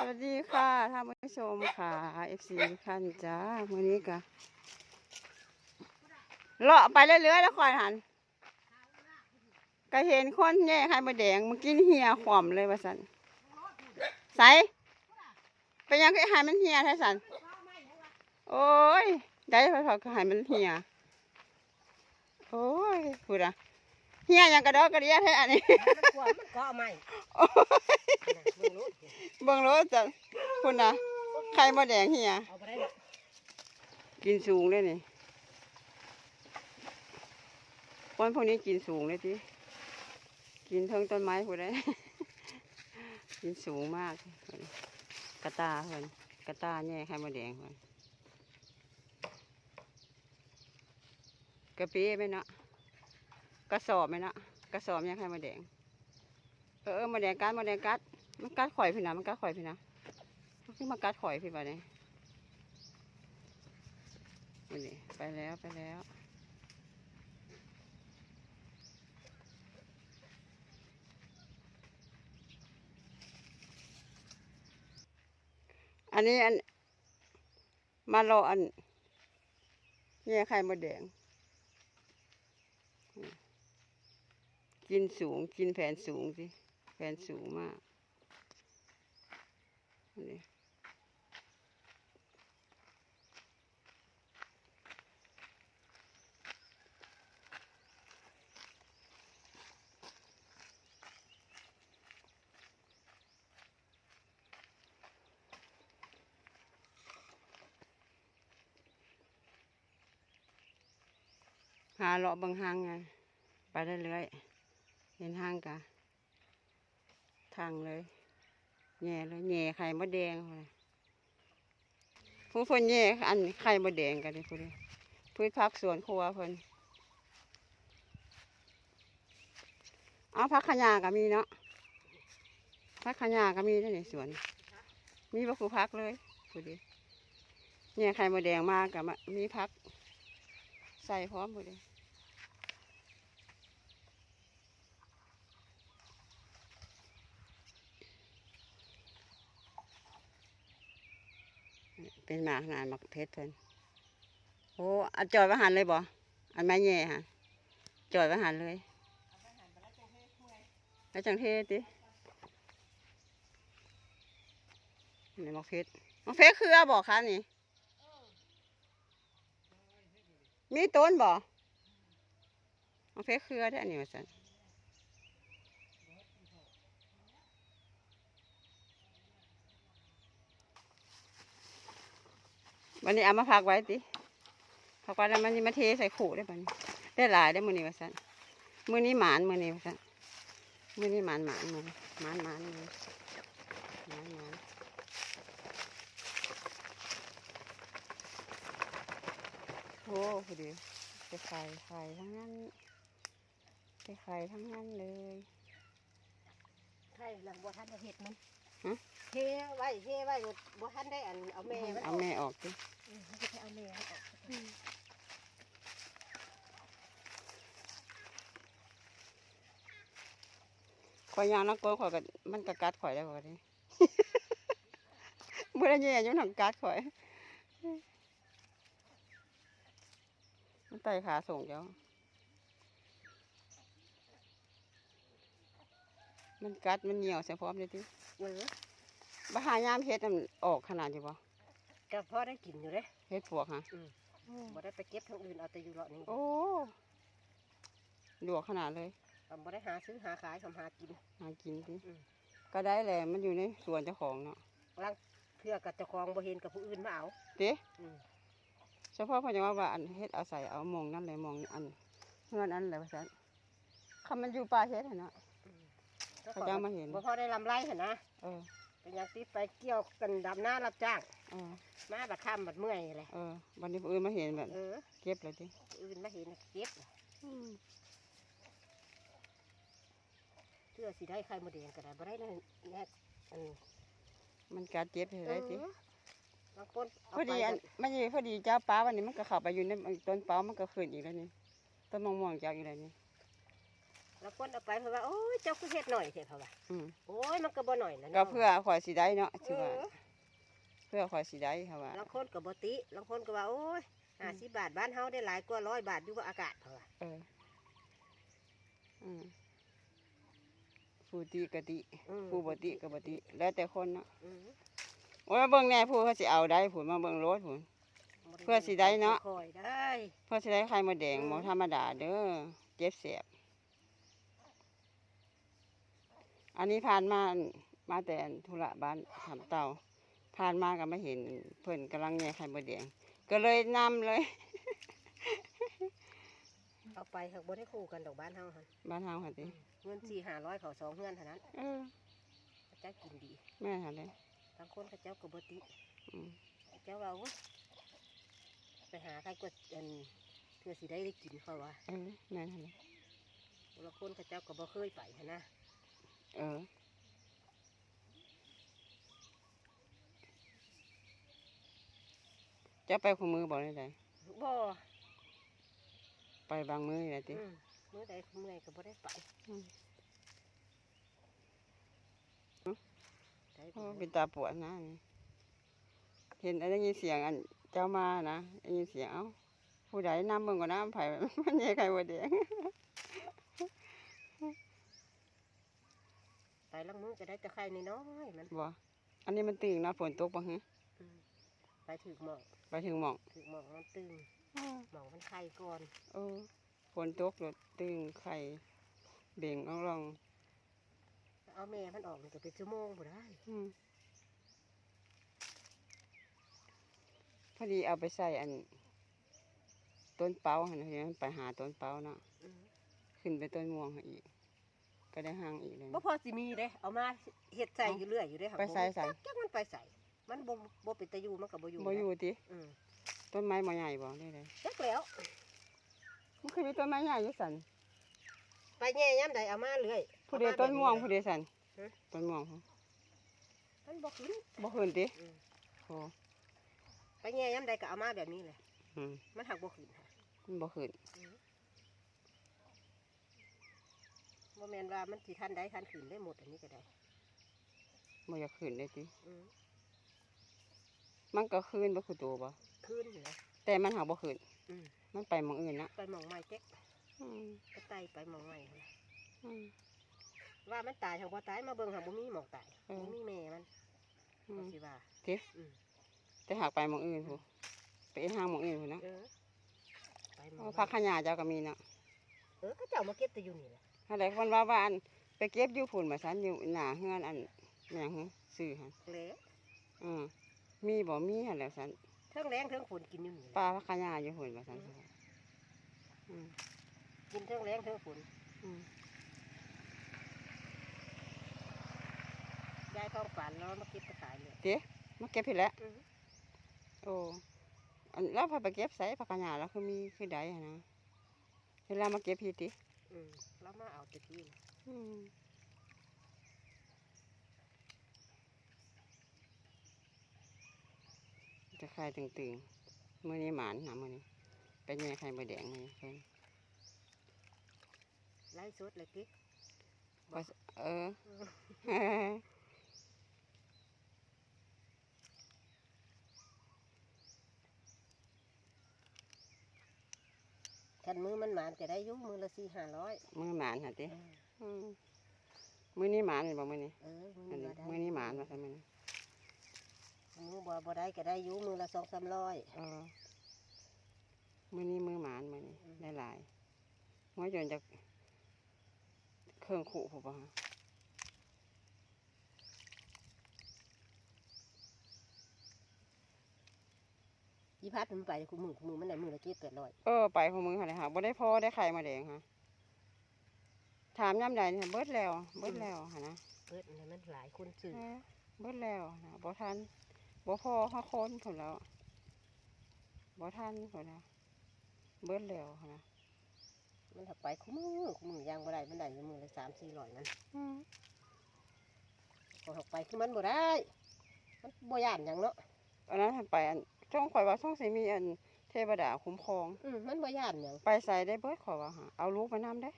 สวัสดีค่ะท่านผู้ชมค่ะ FC ทุกท่านจ้าวันนี้ก็เลาะไปเรื่อยๆแล้วคอยหันก็เห็นคนแย่ไข่มดแดงมื่อกี้เหียขวอมเลยว่าสันใสเป็นยังไงหายมันเหียแท้สันโอ้ยได้พอถอดก็หายมันเหียโอ้ยพูดอะ เหียยังกระดอกกระเดียแท้อันนี้มันกลัวมันก็เอาไม่โอ้ยมึงรู้เบิ่งรถจ้ะคุณนะไข่มดแดงเหียเอาไปได้หรอกกินสูงเลยนี่คนพวกนี้กินสูงเลยทีกินเทิงต้นไม้พวกนี้กินสูงมาก กระตาเพิ่นกระตาแย่ไข่มดแดงเพิ่นกระปีไหมเนาะ กระสอบไหมนะกระสอบแย่ไข่มดแดง เออเออมดแดงกัดมดแดงกัดมันกัดข่อยพี่นะมันกัดข่อยพี่นะมันขึ้นมากัดข่อยพี่บ่เนี่ยนี่ไปแล้วไปแล้วอันนี้อันมารออันแย่ไข่มดแดง กินสูงกินแผนสูงสิแผนสูงมากนี่หาเลาะบางหางไง ไปเรื่อยๆ เห็นห้างกะทางเลยแง่เลยแง่ไข่มดแดงเลยผู้เพิ่นแง่อันไข่มดแดงกันเลยผู้ใดพืชผักสวนครัวเพิ่นเอาผักขยาก็มีเนาะผักขยาก็มีในสวน มีบักคูพักเลยผู้ใดแง่ไข่มดแดงมากกับมีพัก ใส่พร้อมผู้ใด เป็นหมาขนาดหมักเพชรเพิ่นโอ้อันจอดไว้หันเลยบ่อันไม้แย่ฮะจอดไว้หันเลยแล้วจังเทตินี่หมักเพชรมักเพชรคือบอกครับนี่ มีต้นบ่หมักเพชรคือได้อันนี้ว่าซั่น วันนี้เอามาพักไว้ติพักไว้แล้วมันนี่มาเทใส่ขู่ได้ปะนี่ได้หลายได้มือนี้ว่าซั่นมือนี้หมานมือนี้ว่าซั่นมือนี้หมานหมานมือหมานหมานมื้อนี้หมานหมานโอ้พอดีไปไข่ไข่ทั้งนั้นไปไข่ทั้งนั้นเลยใช่หลังบัวทันได้เห็ดมัน เทไว้เทไว้บัวทันได้อันเอาแม่มันเอาแม่ออกดิอืมมันจะให้เอาแม่มันออกข่อยยางนักโกนข่อยก็มันก็กัดข่อยได้บ่ดิเมื่อไรเนี่ยยังหนังกัดข่อย มันไต่ขาส่งเจ้ามันกัดมันเหนียวใส่พร้อมเลยที เออบ้หายามเฮ็ดน่ะมันออกขนาดอยู่บ่ก็พอได้กินอยู่เด้เฮ็ดปวกฮะบ่ได้ไปเก็บทางอื่นเอาแต่อยู่เลาะนี้โอ้ดวกขนาดเลยเอาบ่ได้หาซื้อหาขายทำหากิน หากินทีอืมก็ได้แหละมันอยู่ในสวนเจ้าของเนาะลังเพื่อกับเจ้าของบ่เห็นกับผู้อื่นมาเอาเด้อืมเฉพาะเพราะจะว่าว่าอันเฮ็ดเอาใส่เอามองนั่นเลยมองอันเงื่อนอันเลยว่าซั่นคำมันอยู่ป่าเฮ็ดหั่นเนาะเขาจะมาเห็นบ่พอได้ลำไรเห็นนะ เออเป็นอย่างที่ไปเกี่ยวกันดำหน้ารับจ้างเออมาบัดค่ำบัดเมื่อยเลย เออวันนี้ผู้อื่นมาเห็นแบบเออเก็บเลยทีผู้อื่นมาเห็นน่ะเก็บเพื่อสิได้ไข่มดแดงก็ได้บ่ได้นั่นแน่อันมันกัดเจ็บเห็นไรทีเออบางคนเาพอดีไปอันก็ไม่ใช่พอดีเจ้าป้าวันนี้มันก็เข้าไปอยู่ในต้นเป้ามันก็ขึ้นอีกแล้วนี่ต้นมะม่วงจากอีกแล้วนี่ แล้วคนเอาไปเพราะว่าโอ้ยเจ้าคือเฮ็ดหน่อยเถอะเพราะว่าอืมโอ้ยมันก็บ่หน่อยแล้วก็เพื่อข่อยสิได้เนาะเอสิว่าอเพื่อข่อยสิได้ค่ะว่าบางคนก็บ่ติบางคนก็ว่าโอ้ยอืม50บาทบ้านเฮาได้หลายกว่าร้อยบาทอยู่กับอากาศเพราะว่าเอออืมผู้ติกะติอืมผู้บ่ติก็บ่ติแล้วแต่คนเนาะอืมโอ้ยเบิ่งแหน่ผู้เขาสิเอาได้ผู้มาเบิ่งรถผู้เพื่อสิได้เนาะคอยได้เพื่อสิได้ไข่มดแดงอืมบ่ธรรมดาเด้อเจ็บแสบ อันนี้ผ่านมามาแต่ธุระบ้านทำเตาผ่านมาก็มาเห็นเพิ่นกำลังแย่ไข่มดแดงก็เลยนำเลย เอาไปหักบ่ได้คู่กันดอกบ้านเฮาหั่นบ้านเฮาหั่นติเงิน4 500เขาสองเฮือนเท่านั้นเออเขาเจ้ากินดีแม่นหั่นเลยบางคนเขาเจ้าก็บ่ติอืมเขาเจ้าว่าโอ้ยไปหาใครก็อันเพื่อสิได้ได้กินเขาว่าเออแม่นหั่นเลยบางคนเขาเจ้าก็บ่เคยไปหั้นนะ เออจะไปคู่มือบ่ได้ไดบ่ไปบางมือนี่แหละติอืมมื้อใดเมื่อยก็บ่ได้ไปอืมได้โอ้บ่เป็นตาปวดนะนี่เห็นได้ยินเสียงอันเจ้ามานะได้ยินเสียงเอ้าผู้ใดนำเบิ่งก่อนน้ำไผ่มันแย่ไข่มดแดง ไปลังมือก็ได้แต่ไข่น้อยๆมันบ่อันนี้มันตึงเนาะฝนตกบ่ฮึอืมไปถึกหมองไปถึงหม่องถึกหมองมันตึงหมองมันไข่ก่อนเออฝนตกรถตึงไข่เบ่งอ่องรองเอาแม่มันออกนี่ก็เป็นชั่วโมงบ่ได้อืมพอดีเอาไปใส่อัน ต้นเปาหั่นน่ะเห็นมันไปหาต้นเปาเนาะอืมขึ้นไปต้นม่วงให้อีก ก็ได้ห่างอีกเลย บ่พอสิมีเด้เอามาเฮ็ดใส่อยู่เรื่อยอยู่เด้ค่ะไปใส่ใส่จักจักมันไปใส่มันบ่บ่เป็นตะอยู่มันก็บ่อยู่บ่อยู่ติอืมต้นไม้บ่ใหญ่บ่ได้เลยจักแล้วมันคือมีต้นไม้ใหญ่อยู่สันไปแย่ยามใดเอามาเรื่อยผู้เดียวต้นม่วงผู้เดียวสันฮะต้นม่วงผู้มันบ่ขึ้นบ่ขึ้นติอืมโอ้ไปแย่ยามใดก็เอามาแบบนี้แหละอืมมันหักบ่ขึ้นค่ะมันบ่ขึ้นบ่ แม่นว่ามันสิทันใดทันขึ้นได้หมดอันนี้ก็ได้บ่อยากขึ้นเลยติอืมมันก็ขึ้นบ่คือตัวบ่ขึ้นนะแต่มันหาบ่ขึ้นอืมมันไปหมองอื่นนะไปหมองไม้เจ๊กอืมก็ไต่ไปหมองไม้นั่นล่ะอืม ว่ามันตายทางบ่ตายมาเบิ่งหางบ่มีหมองตายเออบ่มีแม่มันอืก็มสิว่าติอืมแต่หากไปหมองอื่นผู้ไปเอ็นทางหมองอื่นผู้นะเออไปหมองโอ้ไม้พักขยาเจ้าก็มีเนาะเออก็เจ้ามาเก็บแต่อยู่นี่แหละ อะไรคนว่าว่าอันไปเก็บอยู่พุ่นมาซันอยู่หน้าเฮือนอันแม่งหือซื้อหั่นแหละอืมมีบ่มีหั่นแหล้วซันเทิงแรงเทิงฝนกินอยู่นี่แหละปลาพักขยาอยู่พุ่นมาซันอืมกินเทิงแรงเทิงฝนอืมยายท้องฝันแล้วมาเก็บไปขายเลยเจ๊มาเก็บผิดแล้วอือโอ้อันแล้วพอไปเก็บใส่ผักกาดหญ้าแล้วคือมีคือใดอะนะเวลามาเก็บผิดติ อืมแล้วมาเอาแตะกี้น่ะอืมจะคลายตึงๆมื่อนี้หมานนะมื่อนี้เป็นยังไงไข่ใบแดงเลยเพิ่นไล่สดเลยติว่าสเออ คันมือมันหมานก็ได้อยู่มือละสี่ห้าร้อยมือหมานหะติอืมมือนี้หมานเลยบอกมือนี้เออมือันอนี้ละได้มือนี้หมานมาทำไมนะมือบ่บ่ได้ก็ได้อยู่มือละสองสามร้อย เออมือนี้มือหมานมือนี้อืม ได้หลายหัวจนจะเครื่องขู่ผมปะฮะ ยี่พัดมันไปคุมือคุมือมันได้มือละเจ็ดแปดร้อยเออไปของมึงค่ะเลยค่ะบ่ได้พอได้ไข่มาแดงค่ะ ถามย่ำใดนี่ค่ะเบิดแล้วเบิดแล้วค่ะนะเปิดอันนั้นมันหลายคนซื้อเออเบิดแล้วนะบ่ทันบ่พอห้าคนคนแล้วบ่ทันคนนะเบิดแล้วค่ะนะมันถักไปคุมือคุมือย่างบ่ได้มันได้อยู่มือละสามสี่ร้อยมันอืมพอถักไปคือมันบ่ได้มันบ่ย่านหยังเนาะอันนั้นหันไปอัน ช่องข่อยว่าช่องสิมีอันเทวดาคุ้มครอง อืมมันบ่ย่านหยังไปใส่ได้เบิดขอยว่าหาเอาลูกไปนํได้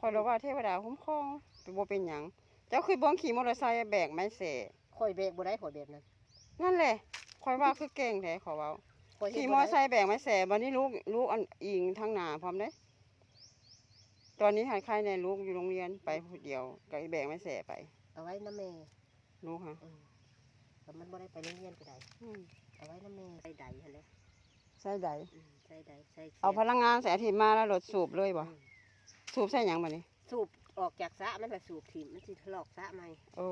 คอยรู้ว่าเทวดาคุ้มครองเป็นบ่เป็นหยังเจ้าคือบ้องขี่มอเตอร์ไซค์แบกไม้เสข่อยเบรกบ่ได้ข่อยแบบนั้นนั่นแหละคอยว่าคือเก่งแท้ขอเว้าข่อยเฮ็ดขี่มบ่อได้ไซค์แบกไม้แสบันนี้ลูกลูกอันอิงทางหนาพร้อมเด้ ตอนนี้หายใครในลูกอยู่โรงเรียนไปผู้เดียวก็แบกไม้แสไปเอาไว้น้ำแม่ลูกฮะอืมแต่มันบ่ได้ไปโรงเรียนก็ได้ อืม เอาไว้น้ำแม่ใส่ใดหั่นแหละใส่ใดอืมใส่ใดใส่ขียดเอาพลังงานแสงอาทิตย์มาแล้วรถสูบเลยบ่อืมสูบใส่หยังบัดนี้สูบออกจากสระมันละสูบถิ่มมันสิทะลอกสระใหม่โอ้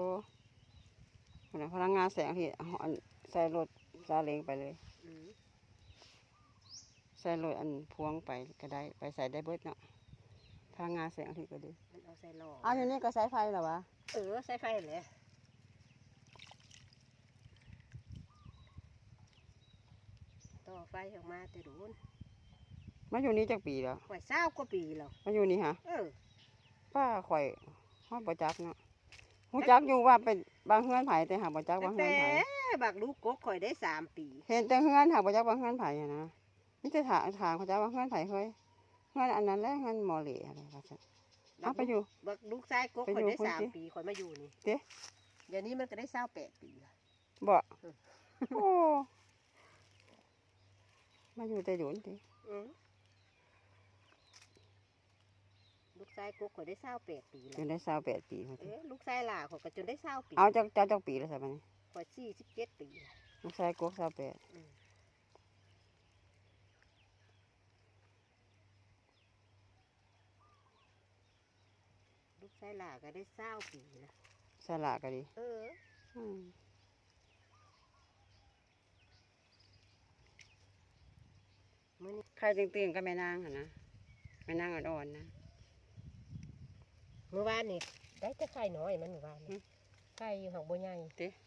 พุ่นน่ะพลังงานแสงอาทิตย์เอาอันใส่รถซาเล้งไปเลย อืมใส่รถอันพวงไปก็ได้ไปใส่ได้เบิดเนาะพลังงานแสงอาทิตย์ก็ดีมันเอาใส่หลออ้าวอยู่นี่ก็ใช้ไฟเหรอวะเออใส่ไฟแหละต่อ ไฟออกมาแต่โดูนมาอยู่นี่จักปีแล้วข่อยเศร้ากว่าปีแล้วมาอยู่นี่ฮะเออป้าข่อยฮอดบ่จักเนาะฮู้จักอยู่ว่าเป็นบางเฮือนไผแต่หาบ่จักบางเฮืแต่อนไผบักลูกกกข่อยได้สามปี เห็นแต่เฮือนหาบ่จักบางเฮือนไผอะนะนี่จะถามถามเขาจักว่าเฮือนไผเฮ้ยเฮือนอันนั้นแหละเฮือนหมอเหล่อะไรว่าซั่นเอาไปอยู่บักลูกชายกกไปข่อยอยู่ได้คนสามสิปีข่อยมาอยู่นี่เด้เดี๋ยวนี้มันก็ได้เศร้าแปดปีละบ่เออโอ้ มาอยู่แต่โดนติอืมลูกชายกกข่อยได้เศร้าแปดปีจละนได้28ปีว่าเอติอลูกชายหล่าข่อยก็จนได้เศร้าปีเอาจักจักจักปีแล้วใช่บัดนี้ข่อยสี่สิบเจ็ดปีละลูกชายกก28อืม ลูกชายหล่าก็ได้เศร้าปีละสละก็ดี เออ อืม มื่อนี้ใครตื่นๆก็แม่นางหั่นนะแม่นางอ่อนๆนะเมื่อวานนี่ได้แต่ไข่น้อยมันเมื่อวานอืนี่มไข่อยู่หักบัวใหญ่ติ